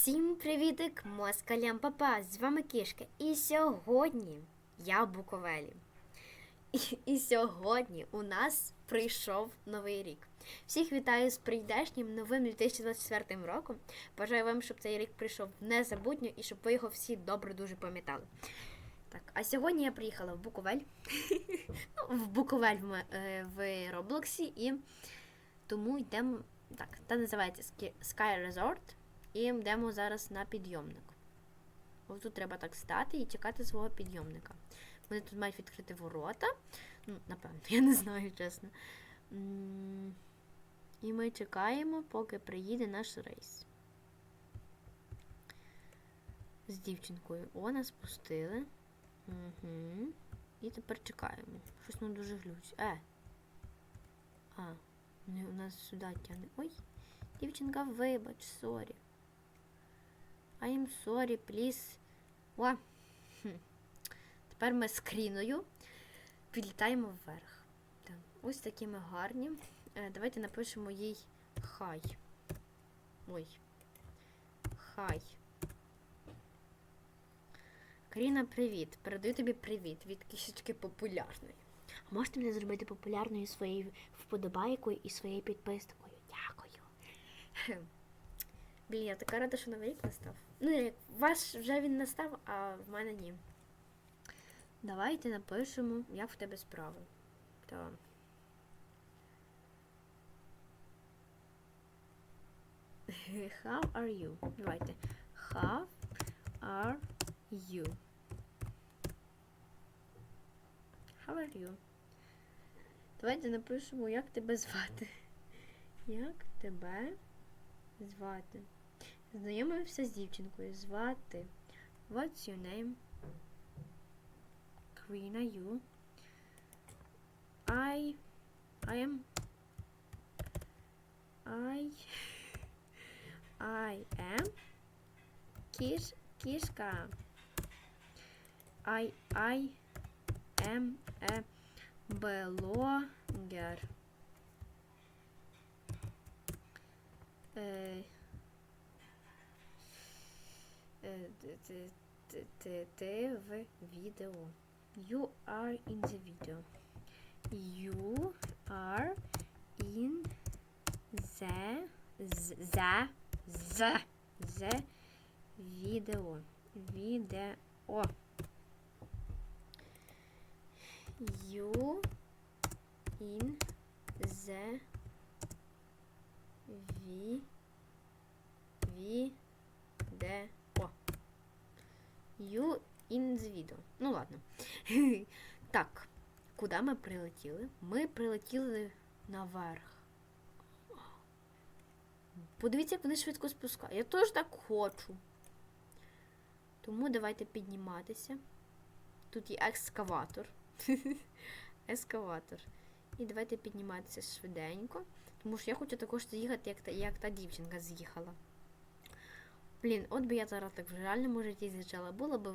Всім привітик, москалям папа! З вами Кішка. І сьогодні я в Буковелі. І, і сьогодні у нас прийшов новий рік. Всіх вітаю з прийдешнім новим 2024 роком. Бажаю вам, щоб цей рік прийшов незабутньо і щоб ви його всі добре дуже пам'ятали. Так, а сьогодні я приїхала в Буковель. ну, в Буковель е, в Роблоксі і тому йдемо. Так, та називається Sky Resort. І йдемо зараз на підйомник. Ось тут треба так стати і чекати свого підйомника. Вони тут мають відкрити ворота. Ну, напевно, я не знаю, чесно. І ми чекаємо, поки приїде наш рейс. З дівчинкою. О, нас пустили. Угу. І тепер чекаємо. Щось нам дуже глючить. Е. А, у нас сюди тягне. Ой. Дівчинка, вибач, сорі. I'm sorry, please. О. Тепер ми з кріною підлітаємо вверх. Так. Ось такі ми гарні. Е, давайте напишемо їй хай. Ой. Хай. Каріна, привіт. Передаю тобі привіт від кішечки популярної. А можете мене зробити популярною своєю вподобайкою і своєю підпискою? Дякую. Блін, я така рада, що новий рік настав. Ну, як ваш вже він настав, а в мене ні. Давайте напишемо, як в тебе справи. Так. How are you? Давайте. How are you? How are you? Давайте напишемо, як тебе звати. Як тебе звати? Знайомився з дівчинкою. Звати. What's your name? Karina, you. I. I am. I. I am. Кіш, кішка. I, I am a blogger. Е, в відео. You are in the video. You are in the з- the the the відео. Відео. You in the ві відео. You in the video. Ну ладно. так, куди ми прилетіли? Ми прилетіли наверх. Подивіться, як вони швидко спускають. Я теж так хочу. Тому давайте підніматися. Тут є екскаватор. Ескаватор. І давайте підніматися швиденько. Тому що я хочу також з'їхати, як та, як та дівчинка з'їхала. Блін, от би я зараз так в реальному житті з'їжджала, було б.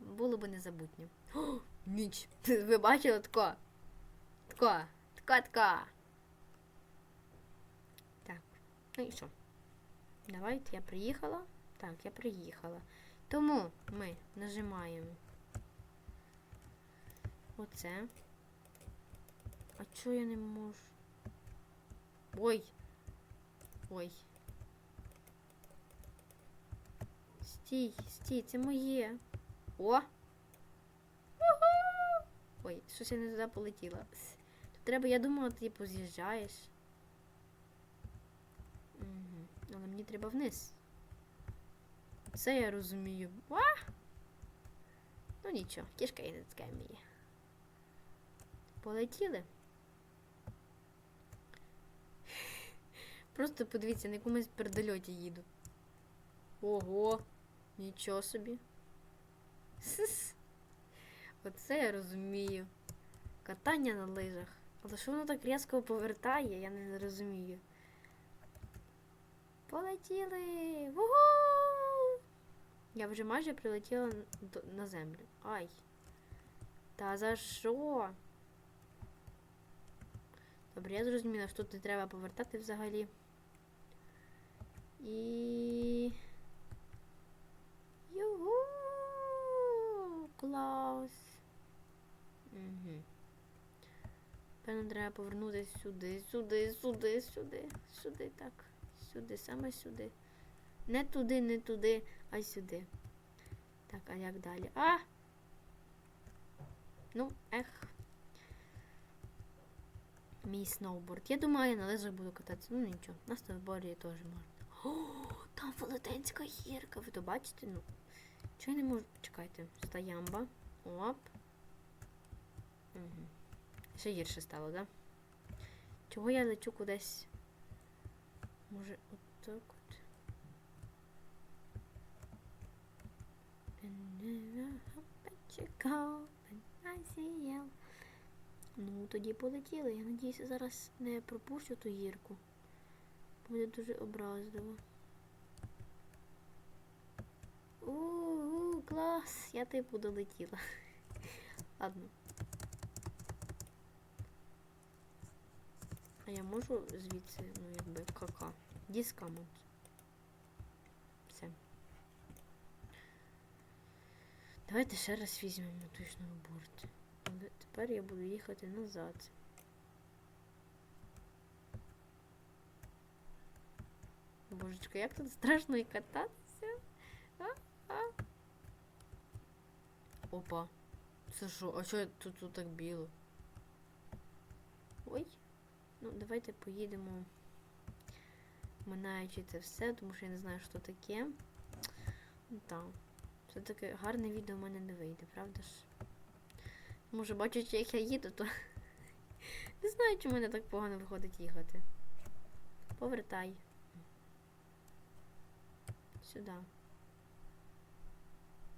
Було б незабутньо. О, ніч. Ви бачили тако? Тако, тако, тако. Так, ну і що? Давайте я приїхала. Так, я приїхала. Тому ми нажимаємо оце. А чого я не можу? Ой. Ой. Стій, стій, це моє. О! Ой, щось я не туди полетіла. Тут треба, я думала, ти типу з'їжджаєш. Угу. Але мені треба вниз. Це я розумію. А! Ну нічого, кішка і не вміє. Полетіли. Просто подивіться, на якомусь передольоті їду. Ого, нічого собі. Оце я розумію. Катання на лижах. Але що воно так різко повертає, я не розумію. Полетіли! Вугу! Я вже майже прилетіла на землю. Ай. Та за що? Добре, я зрозуміла, що тут не треба повертати взагалі. І. Його клас. Угу. Певно, треба повернутися сюди, сюди, сюди, сюди, сюди, так. Сюди, саме сюди. Не туди, не туди, а сюди. Так, а як далі? А! Ну, ех. Мій сноуборд. Я думаю, я на лижах буду кататися. Ну нічого, на сноуборді теж можна. О, там велетенська гірка. Ви то бачите? Ну. Чого я не можу. Чекайте. Стоямба. Оп. Угу. Ще гірше стало, да? Чого я лечу кудись? Може, от так от. Ну, тоді полетіли. Я надіюся, зараз не пропущу ту гірку. Буде дуже образливо. У-у, клас! Я типу долетіла. Ладно. А я можу звідси, ну якби кака. Діскамонт. Все. Давайте ще раз візьмемо той сноуборд. Але тепер я буду їхати назад. Божечко, як тут страшно і кататися? Опа. Це що? А що тут, тут так біло? Ой. Ну, давайте поїдемо. Минаючи це все, тому що я не знаю, що таке. Ну так. Все-таки гарне відео в мене не вийде, правда ж? Може, бачачи, як я їду, то не знаю, чому мене так погано виходить їхати. Повертай. Сюди.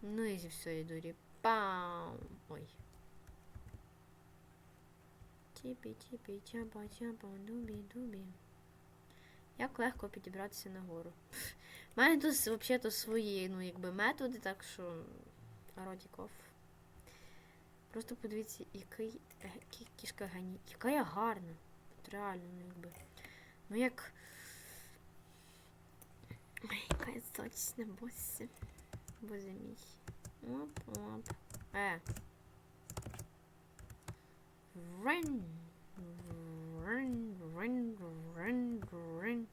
Ну і зі всієї дурі. Пам! Ой. Тіпі, тіпі, чаба, чаба, дубі, дубі. Як легко підібратися нагору. У мене тут взагалі свої, ну, якби методи, так що Родіков. Просто подивіться, який, кішка гані. Яка я гарна. От реально, ну якби. Ну як. Ой, яка я сочна, босі. Боже мій. Оп, оп. Е. Рин. Рин, рин, рин, рин.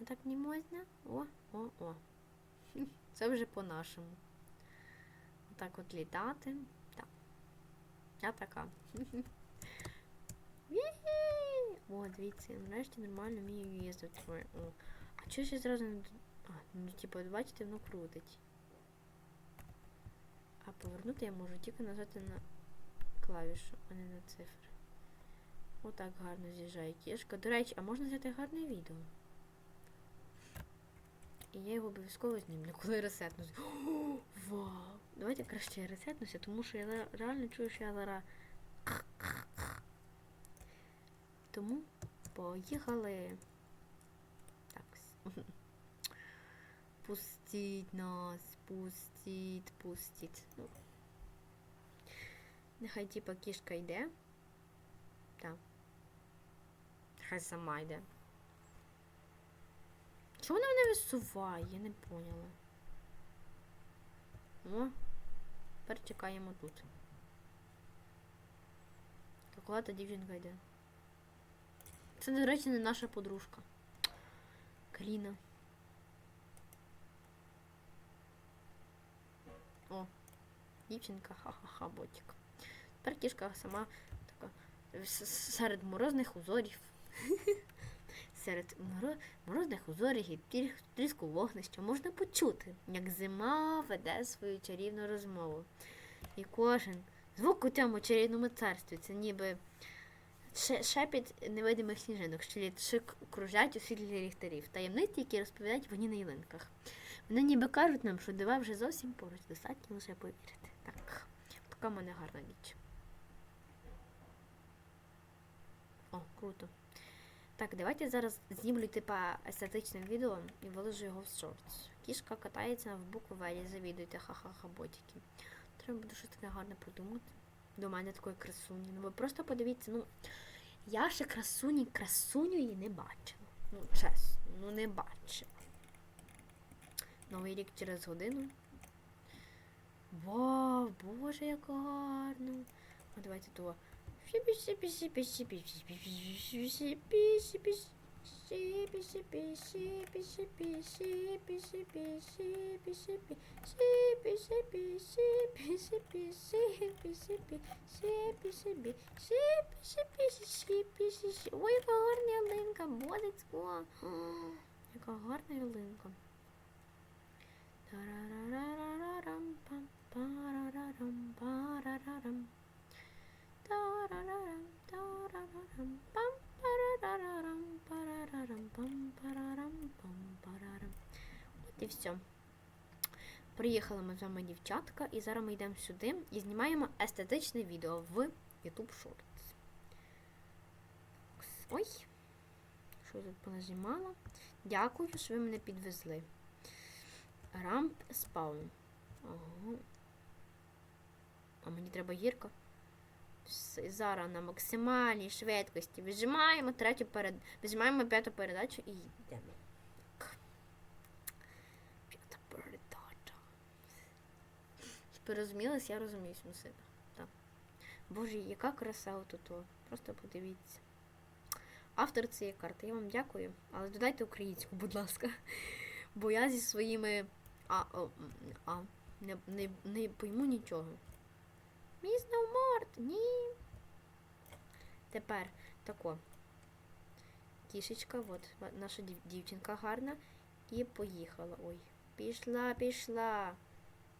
А так не можна? О, о, о. Це вже по-нашому. Отак от літати. Так. Я така. О, дивіться, нарешті нормально вмію їздити. О. А чого я зразу не... А, ну типу, бачите, воно крутить. А повернути я можу тільки нажати на клавішу, а не на цифри. Отак гарно з'їжджає кішка. До речі, а можна взяти гарне відео? І я його обов'язково знімлю, коли ресетнусь. О, Вау! Давайте краще я ресетнуся, тому що я реально чую, що я зараз. Тому поїхали. Так. Пустіть нас, пустіть, пустіть. Ну. Нехай типа кішка йде. Так. Хай сама йде. Чого вона мене висуває? Я не поняла. О, тепер чекаємо тут. Какова та дівчинка йде? Це, до речі, не наша подружка. Каріна. О, дівчинка, ха-ха-ха, ботик. Тепер кішка сама така серед морозних узорів. Серед морозних узорів і трі- тріску вогнища можна почути, як зима веде свою чарівну розмову. І кожен звук у цьому чарівному царстві це ніби ше- шепіт невидимих сніжинок, що літшик кружать у світлі ліхтарів, таємниці, які розповідають вони на ялинках. Вони ніби кажуть нам, що дива вже зовсім поруч, достатньо лише повірити. Так, така в мене гарна ніч. О, круто. Так, давайте зараз знімлю типа естетичне відео і виложу його в шортс. Кішка катається в буквелі, завідуйте, ха-ха-ха, ботики. Треба буде щось таке гарне придумати. До мене такої красуні. Ну ви просто подивіться, ну я ще красуні, красуню її не бачила. Ну, чесно, ну не бачила. Новий рік через годину. Вау, боже, як гарно! А давайте того. Ой, яка гарна ялинка, бодицько. Яка гарна ялинка. От і все. Приїхали ми з вами дівчатка, і зараз ми йдемо сюди і знімаємо естетичне відео в YouTube Shorts. Ой, що я тут понажимала? Дякую, що ви мене підвезли. Рамп спаун. Ага. А мені треба гірка. Зараз на максимальній швидкості вижимаємо третю перед... вижимаємо п'яту передачу і йдемо. П'ята передача. Порозумілась, я розуміюсь себе. Так. Боже, яка краса тут. Просто подивіться. Автор цієї карти, я вам дякую, але додайте українську, будь ласка. Бо я зі своїми а, о, а не, не, не пойму нічого. Міс Науморт, ні. Тепер тако. Кішечка, от наша дів- дівчинка гарна. І поїхала. Ой. Пішла, пішла.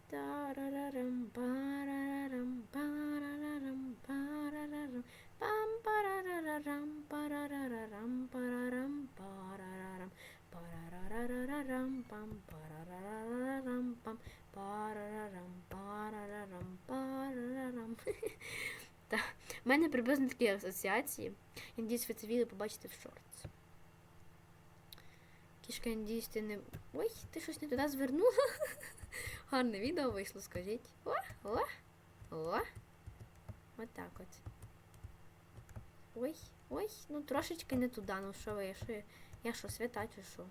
Тарарарам, парарарам, парарарам, парарарам, пам парарарам, парарарам, парарам, парарарам, парарарарам, пам парарарарам, пам парарарам, парарарам, парарарам. В мене приблизно такі асоціації. Я надіюсь, ви це відео побачите в шортс. Кішка, я надіюсь, ти не. Ой, ти щось не туди звернула. Гарне відео вийшло, скажіть. О, о, о. Отак от. Ой, ой, ну трошечки не туди. Ну що ви, що, я, я що, свята чи що?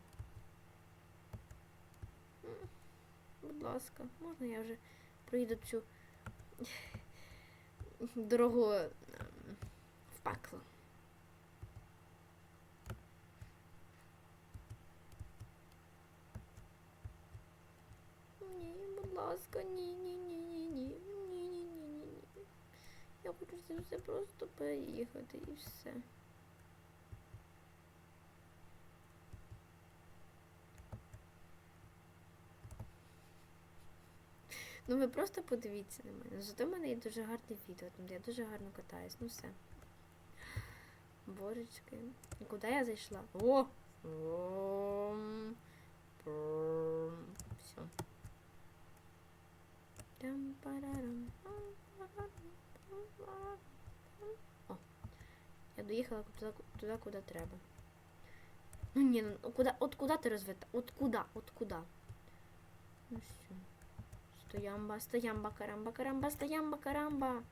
Будь ласка, можна я вже пройду цю дорогу ем, в пекло. Ні, будь ласка, ні, ні, ні, ні, ні, ні, ні, ні, ні, ні. Я хочу це все просто переїхати і все. Ну ви просто подивіться на мене. Зато в мене є дуже гарне відео, там де я дуже гарно катаюсь. Ну все. Божечки. Куди я зайшла? О! Ом. Все. О, я доїхала туди, туди, куди треба. Ну ні, ну куди, от куди ти розвита? От куди, от куди? Ну все. Стоямба, стоямба, карамба, карамба, стоямба, карамба.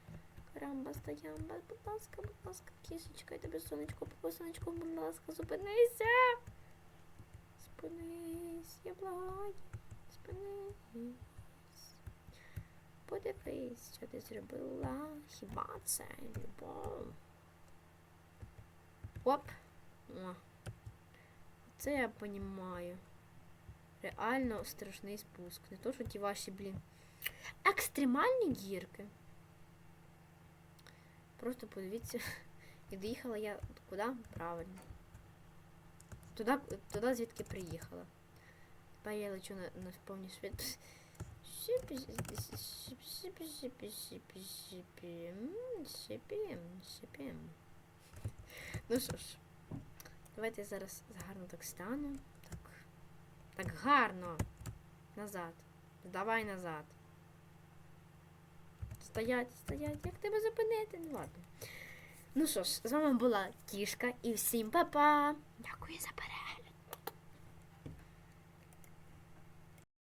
Карамба, стоямба, будь ласка, будь ласка, кішечка, я тебе сонечко, сонечко, будь ласка, зупинися. Спинись, я благаю, спинись. Подивись, що ти зробила. Хіба це любов? Оп. О. Це я понімаю. Реально страшний спуск. Не то, що ті ваші, блін. Екстремальні гірки. Просто подивіться. І доїхала я куди? Правильно. Туди, туди звідки приїхала. Тепер я лечу на, на повній швидкості. Ну що ж, давайте зараз гарно так стану. Так. Гарно. Назад. Давай назад. Стоять, стоять. Як тебе зупинити? Ну ладно. Ну що ж, з вами була Кішка і всім па-па. Дякую за перегляд.